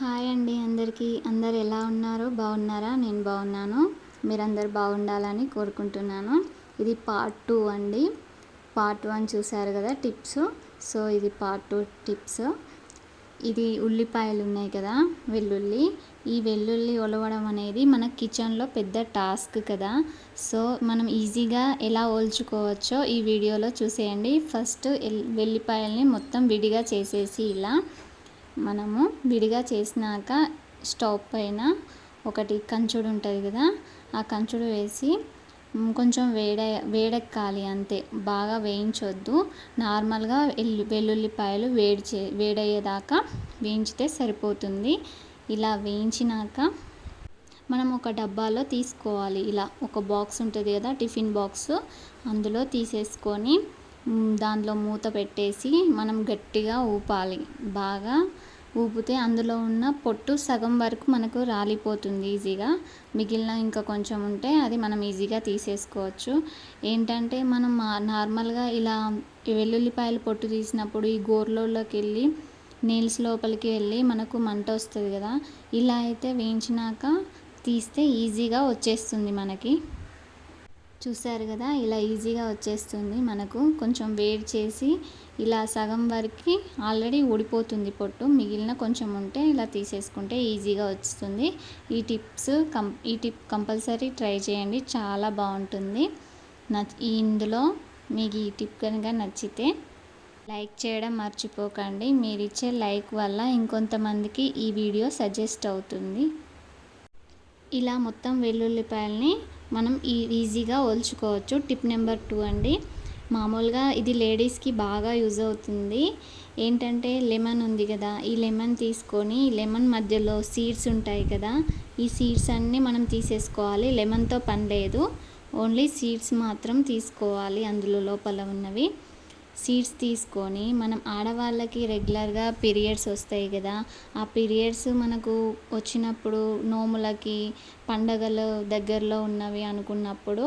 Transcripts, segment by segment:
Hi అండి అందరికీ. అందరు ఎలా ఉన్నారు? బాగున్నారా? నేను బాగున్నాను. మీరందరు బాగుండాలని కోరుకుంటున్నాను. ఇది పార్ట్ టూ అండి. పార్ట్ వన్ చూసారు కదా టిప్స్ సో ఇది పార్ట్ టూ టిప్స్ ఇది ఉల్లిపాయలు ఉన్నాయి కదా వెల్లుల్లి. ఈ వెల్లుల్లి ఒలవడం అనేది మన కిచెన్లో పెద్ద టాస్క్ కదా. సో మనం ఈజీగా ఎలా ఓల్చుకోవచ్చో ఈ వీడియోలో చూసేయండి. ఫస్ట్ వెల్లిపాయల్ని మొత్తం విడిగా చేసేసి ఇలా మనము విడిగా చేసినాక స్టవ్ పైన ఒకటి కంచుడు ఉంటుంది కదా ఆ కంచుడు వేసి కొంచెం వేడ వేడెక్కాలి అంతే. బాగా వేయించొద్దు. నార్మల్గా ఎల్లు వెల్లుల్లిపాయలు వేడి చే వేడయ్యేదాకా వేయించితే సరిపోతుంది. ఇలా వేయించినాక మనం ఒక డబ్బాలో తీసుకోవాలి. ఇలా ఒక బాక్స్ ఉంటుంది కదా టిఫిన్ బాక్స్ అందులో తీసేసుకొని దాంట్లో మూత పెట్టేసి మనం గట్టిగా ఊపాలి. బాగా ఊపితే అందులో ఉన్న పొట్టు సగం వరకు మనకు రాలిపోతుంది ఈజీగా. మిగిలిన ఇంకా కొంచెం ఉంటే అది మనం ఈజీగా తీసేసుకోవచ్చు. ఏంటంటే మనం నార్మల్గా ఇలా వెల్లుల్లిపాయలు పొట్టు తీసినప్పుడు ఈ గోర్లోకి వెళ్ళి నీల్స్ లోపలికి వెళ్ళి మనకు మంట వస్తుంది కదా ఇలా అయితే వేయించినాక తీస్తే ఈజీగా వచ్చేస్తుంది మనకి. చూసారు కదా ఇలా ఈజీగా వచ్చేస్తుంది మనకు. కొంచెం వేడి చేసి ఇలా సగం వరకు ఆల్రెడీ ఊడిపోతుంది పొట్టు. మిగిలిన కొంచెం ఉంటే ఇలా తీసేసుకుంటే ఈజీగా వస్తుంది ఈ టిప్స్ కం ఈ టిప్ కంపల్సరీ ట్రై చేయండి. చాలా బాగుంటుంది. నచ్ ఇందులో మీకు ఈ టిప్ కనుక నచ్చితే లైక్ చేయడం మర్చిపోకండి. మీరు ఇచ్చే లైక్ వల్ల ఇంకొంతమందికి ఈ వీడియో సజెస్ట్ అవుతుంది. ఇలా మొత్తం వెల్లుల్లిపాయల్ని మనం ఈజీగా ఒల్చుకోవచ్చు. టిప్ నెంబర్ టూ అండి. మామూలుగా ఇది లేడీస్కి బాగా యూజ్ అవుతుంది. ఏంటంటే లెమన్ ఉంది కదా ఈ లెమన్ తీసుకొని లెమన్ మధ్యలో సీడ్స్ ఉంటాయి కదా ఈ సీడ్స్ అన్నీ మనం తీసేసుకోవాలి. లెమన్తో పని లేదు. ఓన్లీ సీడ్స్ మాత్రం తీసుకోవాలి అందులో లోపల ఉన్నవి. సీడ్స్ తీసుకొని మనం ఆడవాళ్ళకి రెగ్యులర్గా పీరియడ్స్ వస్తాయి కదా ఆ పీరియడ్స్ మనకు వచ్చినప్పుడు నోములకి పండగలు దగ్గరలో ఉన్నవి అనుకున్నప్పుడు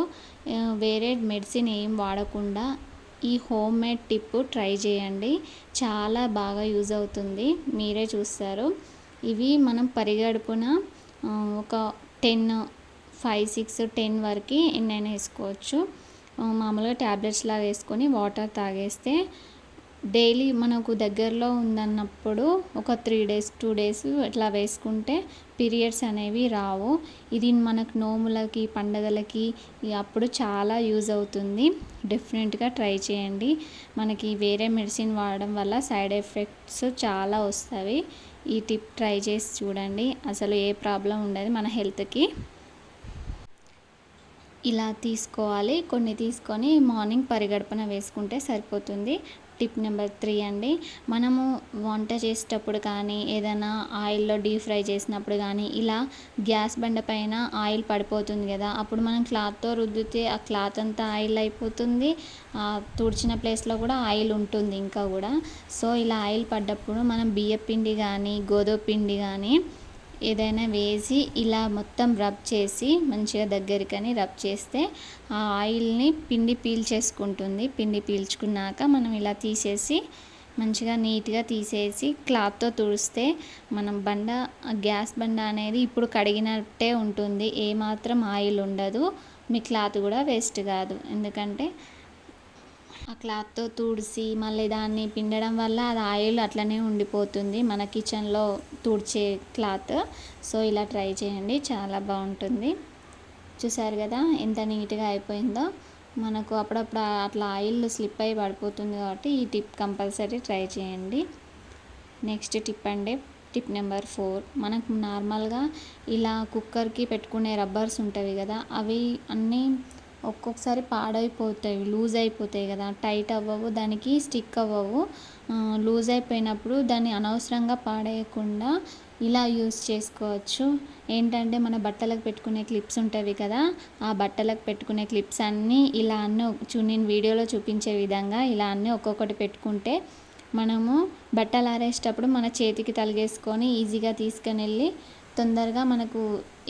వేరే మెడిసిన్ ఏం వాడకుండా ఈ హోమ్ మేడ్ టిప్ ట్రై చేయండి. చాలా బాగా యూజ్ అవుతుంది. మీరే చూస్తారు. ఇవి మనం పరిగడుపున ఒక టెన్ ఫైవ్ సిక్స్ టెన్ వరకు ఎన్నైనా వేసుకోవచ్చు. మామూలుగా ట్యాబ్లెట్స్ లాగా వేసుకొని వాటర్ తాగేస్తే డైలీ మనకు దగ్గరలో ఉందన్నప్పుడు ఒక త్రీ డేస్ టూ డేస్ ఇట్లా వేసుకుంటే పీరియడ్స్ అనేవి రావు. ఇది మనకు నోములకి పండగలకి అప్పుడు చాలా యూజ్ అవుతుంది. డిఫరెంట్గా ట్రై చేయండి. మనకి వేరే మెడిసిన్ వాడడం వల్ల సైడ్ ఎఫెక్ట్స్ చాలా వస్తాయి. ఈ టిప్ ట్రై చేసి చూడండి. అసలు ఏ ప్రాబ్లం ఉండదు మన హెల్త్కి. ఇలా తీసుకోవాలి. కొన్ని తీసుకొని మార్నింగ్ పరిగడపన వేసుకుంటే సరిపోతుంది. టిప్ నెంబర్ త్రీ అండి. మనము వంట చేసేటప్పుడు కానీ ఏదైనా ఆయిల్లో డీప్ ఫ్రై చేసినప్పుడు కానీ ఇలా గ్యాస్ బండ పైన ఆయిల్ పడిపోతుంది కదా అప్పుడు మనం క్లాత్తో రుద్దితే ఆ క్లాత్ అంతా ఆయిల్ అయిపోతుంది. తుడిచిన ప్లేస్లో కూడా ఆయిల్ ఉంటుంది ఇంకా కూడా. సో ఇలా ఆయిల్ పడ్డప్పుడు మనం బియ్య పిండి కానీ గోధుమ పిండి కానీ ఏదైనా వేసి ఇలా మొత్తం రబ్ చేసి మంచిగా దగ్గరికని రబ్ చేస్తే ఆ ఆయిల్ని పిండి పీల్చేసుకుంటుంది. పిండి పీల్చుకున్నాక మనం ఇలా తీసేసి మంచిగా నీట్గా తీసేసి క్లాత్తో తుడిస్తే మనం బండ గ్యాస్ బండ అనేది ఇప్పుడు కడిగినట్టే ఉంటుంది. ఏమాత్రం ఆయిల్ ఉండదు. మీ క్లాత్ కూడా వేస్ట్ కాదు. ఎందుకంటే ఆ క్లాత్తో తుడిచి మళ్ళీ దాన్ని పిండడం వల్ల అది ఆయిల్ అట్లనే ఉండిపోతుంది. మన కిచెన్లో తుడిచే క్లాత్. సో ఇలా ట్రై చేయండి. చాలా బాగుంటుంది. చూసారు కదా ఎంత నీట్గా అయిపోయిందో. మనకు అప్పుడప్పుడు అట్లా ఆయిల్ స్లిప్ అయి పడిపోతుంది కాబట్టి ఈ టిప్ కంపల్సరీ ట్రై చేయండి. నెక్స్ట్ టిప్ అండి. Tip number four. మనకు నార్మల్గా ఇలా కుక్కర్కి పెట్టుకునే రబ్బర్స్ ఉంటాయి కదా అవి అన్నీ ఒక్కొక్కసారి పాడైపోతాయి లూజ్ అయిపోతాయి కదా. టైట్ అవ్వవు దానికి స్టిక్ అవ్వవు. లూజ్ అయిపోయినప్పుడు దాన్ని అనవసరంగా పాడేయకుండా ఇలా యూస్ చేసుకోవచ్చు. ఏంటంటే మన బట్టలకు పెట్టుకునే క్లిప్స్ ఉంటాయి కదా ఆ బట్టలకు పెట్టుకునే క్లిప్స్ అన్నీ ఇలా అన్నీ నేను వీడియోలో చూపించే విధంగా ఇలా అన్నీ ఒక్కొక్కటి పెట్టుకుంటే మనము బట్టలు ఆరేసేటప్పుడు మన చేతికి తలిగేసుకొని ఈజీగా తీసుకొని వెళ్ళి తొందరగా మనకు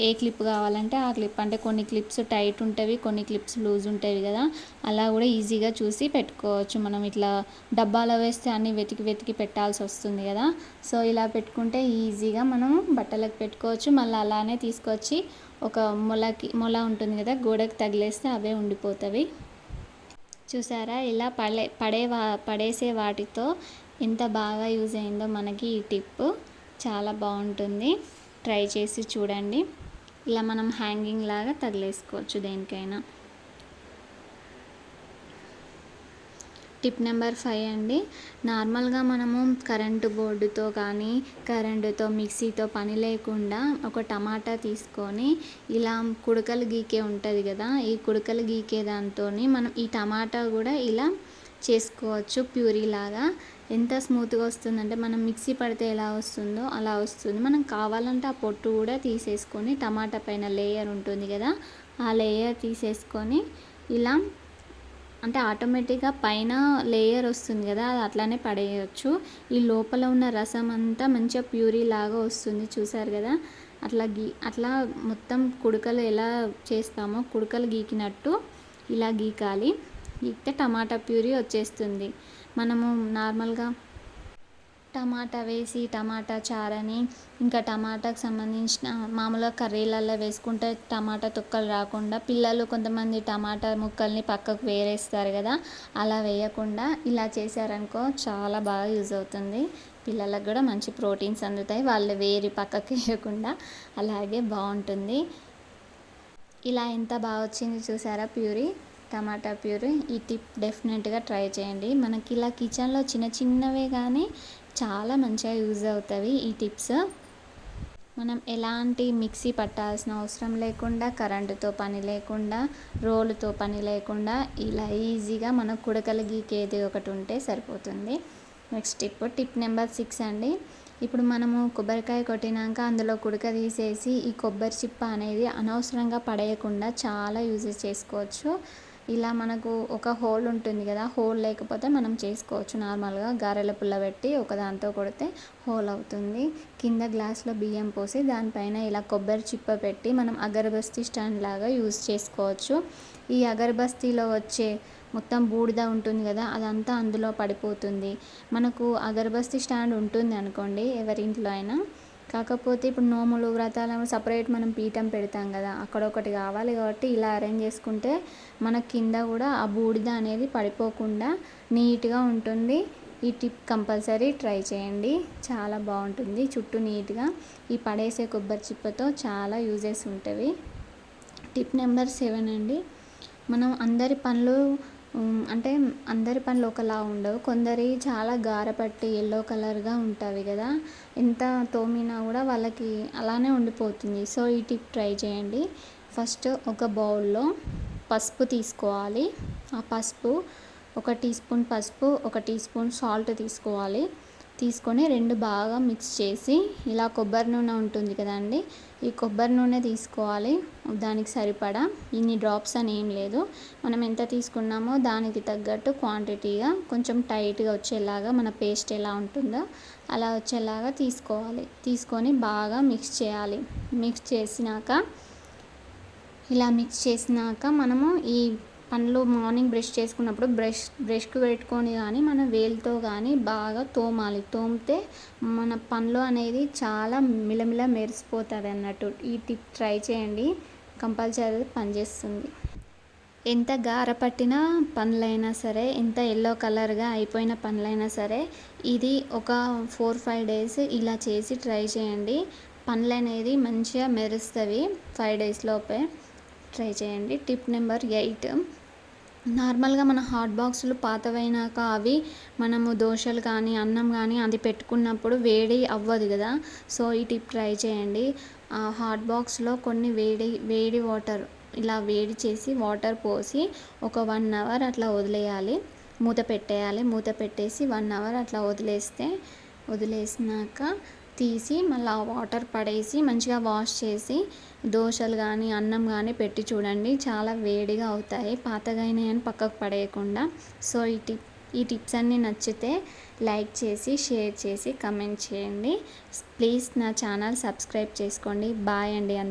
ఏ క్లిప్ కావాలంటే ఆ క్లిప్. అంటే కొన్ని క్లిప్స్ టైట్ ఉంటవి కొన్ని క్లిప్స్ లూజ్ ఉంటాయి కదా. అలా కూడా ఈజీగా చూసి పెట్టుకోవచ్చు. మనం ఇట్లా డబ్బాలో వేస్తే అన్ని వెతికి వెతికి పెట్టాల్సి వస్తుంది కదా. సో ఇలా పెట్టుకుంటే ఈజీగా మనం బట్టలకు పెట్టుకోవచ్చు. మళ్ళీ అలానే తీసుకొచ్చి ఒక మొలకి మొల ఉంటుంది కదా గోడకు తగిలేస్తే అవే ఉండిపోతవి. చూసారా? ఇలా పడే పడే వా పడేసే వాటితో ఎంత బాగా యూజ్ అయిందో మనకి ఈ టిప్ చాలా బాగుంటుంది. ట్రై చేసి చూడండి. ఇలా మనం హ్యాంగింగ్ లాగా తగిలేసుకోవచ్చు దేనికైనా. టిప్ నెంబర్ ఫైవ్ అండి. నార్మల్గా మనము కరెంటు బోర్డుతో కానీ కరెంటుతో మిక్సీతో పని లేకుండా ఒక టమాటా తీసుకొని ఇలా కుడకలు గీకే ఉంటుంది కదా ఈ కుడకలు గీకే దాంతో మనం ఈ టమాటా కూడా ఇలా చేసుకోవచ్చు ప్యూరీ లాగా. ఎంత స్మూత్గా వస్తుందంటే మనం మిక్సీ పడితే ఎలా వస్తుందో అలా వస్తుంది. మనం కావాలంటే ఆ పొట్టు కూడా తీసేసుకొని టమాటా పైన లేయర్ ఉంటుంది కదా ఆ లేయర్ తీసేసుకొని ఇలా అంటే ఆటోమేటిక్గా పైన లేయర్ వస్తుంది కదా అది అట్లానే పడేయచ్చు. ఈ లోపల ఉన్న రసం అంతా మంచిగా ప్యూరీ లాగా వస్తుంది చూసారు కదా అట్లా గీ అట్లా మొత్తం కుడకలు ఎలా చేస్తామో కుడకలు గీకినట్టు ఇలా గీకాలి. గీకితే టమాటా ప్యూరీ వచ్చేస్తుంది. మనము నార్మల్గా టమాటా వేసి టమాటా చారని ఇంకా టమాటాకు సంబంధించిన మామూలుగా కర్రీలలో వేసుకుంటే టమాటా తొక్కలు రాకుండా పిల్లలు కొంతమంది టమాటా ముక్కల్ని పక్కకు వేరేస్తారు కదా అలా వేయకుండా ఇలా చేశారనుకో చాలా బాగా యూజ్ అవుతుంది. పిల్లలకు కూడా మంచి ప్రోటీన్స్ అందుతాయి. వాళ్ళు వేరి పక్కకు వేయకుండా అలాగే బాగుంటుంది. ఇలా ఎంత బాగా వచ్చింది చూసారా ప్యూరీ? టమాటా ప్యూరీ ఈ టిప్ డెఫినెట్గా ట్రై చేయండి. మనకి ఇలా కిచెన్లో చిన్న చిన్నవే కానీ చాలా మంచిగా యూజ్ అవుతాయి ఈ టిప్స్. మనం ఎలాంటి మిక్సీ పట్టాల్సిన అవసరం లేకుండా కరెంటుతో పని లేకుండా రోలుతో పని లేకుండా ఇలా ఈజీగా మన కుడకలు గీకేది ఒకటి ఉంటే సరిపోతుంది. Next tip tip number six అండి. ఇప్పుడు మనము కొబ్బరికాయ కొట్టినాక అందులో కుడక తీసేసి ఈ కొబ్బరి చిప్ప అనేది అనవసరంగా పడేయకుండా చాలా యూజెస్ చేసుకోవచ్చు. ఇలా మనకు ఒక హోల్ ఉంటుంది కదా హోల్ లేకపోతే మనం చేసుకోవచ్చు. నార్మల్గా గారెల పుల్ల పెట్టి ఒక దాంతో కొడితే హోల్ అవుతుంది. కింద గ్లాస్లో బియ్యం పోసి దానిపైన ఇలా కొబ్బరి చిప్ప పెట్టి మనం అగరబస్తీ స్టాండ్ లాగా యూజ్ చేసుకోవచ్చు. ఈ అగరబస్తీలో వచ్చే మొత్తం బూడిద ఉంటుంది కదా అదంతా అందులో పడిపోతుంది. మనకు అగరబస్తీ స్టాండ్ ఉంటుంది అనుకోండి ఎవరింట్లో అయినా. కాకపోతే ఇప్పుడు నోములు వ్రతాలు సపరేట్ మనం పీఠం పెడతాం కదా అక్కడ ఒకటి కావాలి కాబట్టి ఇలా అరేంజ్ చేసుకుంటే మన కింద కూడా ఆ బూడిద అనేది పడిపోకుండా నీట్గా ఉంటుంది. ఈ టిప్ కంపల్సరీ ట్రై చేయండి. చాలా బాగుంటుంది. చుట్టూ నీట్గా ఈ పడేసే కొబ్బరి చిప్పతో చాలా యూజెస్ ఉంటాయి టిప్ నెంబర్ సెవెన్ అండి. మనం అందరి పనులు అంటే అందరి పనులు ఒకలా ఉండవు. కొందరి చాలా గారపట్టి ఎల్లో కలర్గా ఉంటుంది కదా. ఎంత తోమినా కూడా వాళ్ళకి అలానే ఉండిపోతుంది. సో ఈ టిప్ ట్రై చేయండి. ఫస్ట్ ఒక బౌల్లో పసుపు తీసుకోవాలి. ఆ పసుపు ఒక టీ స్పూన్ పసుపు ఒక టీ స్పూన్ సాల్ట్ తీసుకోవాలి. తీసుకొని రెండు బాగా మిక్స్ చేసి ఇలా కొబ్బరి నూనె ఉంటుంది కదండి ఈ కొబ్బరి నూనె తీసుకోవాలి. దానికి సరిపడా ఇన్ని డ్రాప్స్ అని ఏం లేదు. మనం ఎంత తీసుకున్నామో దానికి తగ్గట్టు క్వాంటిటీగా కొంచెం టైట్గా వచ్చేలాగా మన పేస్ట్ ఎలా ఉంటుందో అలా వచ్చేలాగా తీసుకోవాలి. తీసుకొని బాగా మిక్స్ చేయాలి. మిక్స్ చేసినాక ఇలా మిక్స్ చేసినాక మనము ఈ పనులు మార్నింగ్ బ్రష్ చేసుకున్నప్పుడు బ్రష్ బ్రష్కి పెట్టుకొని కానీ మన వేలుతో కానీ బాగా తోమాలి. తోమితే మన పనులు అనేది చాలా మిలమిల మెరిసిపోతుంది అన్నట్టు. ఈ టిప్ ట్రై చేయండి. కంపల్సరీ పనిచేస్తుంది. ఎంత గార పట్టిన పనులైనా సరే ఎంత ఎల్లో కలర్గా అయిపోయిన పనులైనా సరే ఇది ఒక ఫోర్ ఫైవ్ డేస్ ఇలా చేసి ట్రై చేయండి. పనులు అనేది మంచిగా మెరుస్తుంది ఫైవ్ డేస్ లోపే. ట్రై చేయండి. Tip number eight. నార్మల్గా మన హాట్ బాక్సులు పాతవైనాక అవి మనము దోశలు కానీ అన్నం కానీ అది పెట్టుకున్నప్పుడు వేడి అవ్వదు కదా. సో ఈ టిప్ ట్రై చేయండి. ఆ హాట్ బాక్స్లో కొన్ని వేడి వేడి వాటర్ ఇలా వేడి చేసి వాటర్ పోసి ఒక వన్ అవర్ అట్లా వదిలేయాలి. మూత పెట్టేయాలి. మూత పెట్టేసి వన్ అవర్ అట్లా వదిలేస్తే వదిలేసినాక తీసి మళ్ళీ వాటర్ పడేసి మంచిగా వాష్ చేసి దోశలు కానీ అన్నం కానీ పెట్టి చూడండి. చాలా వేడిగా అవుతాయి. పాతగా అని పక్కకు పడేయకుండా. సో ఈ టిప్ ఈ టిప్స్ అన్నీ నచ్చితే లైక్ చేసి షేర్ చేసి కమెంట్ చేయండి. ప్లీజ్ నా ఛానల్ సబ్స్క్రైబ్ చేసుకోండి. బాయ్ అండి అందరు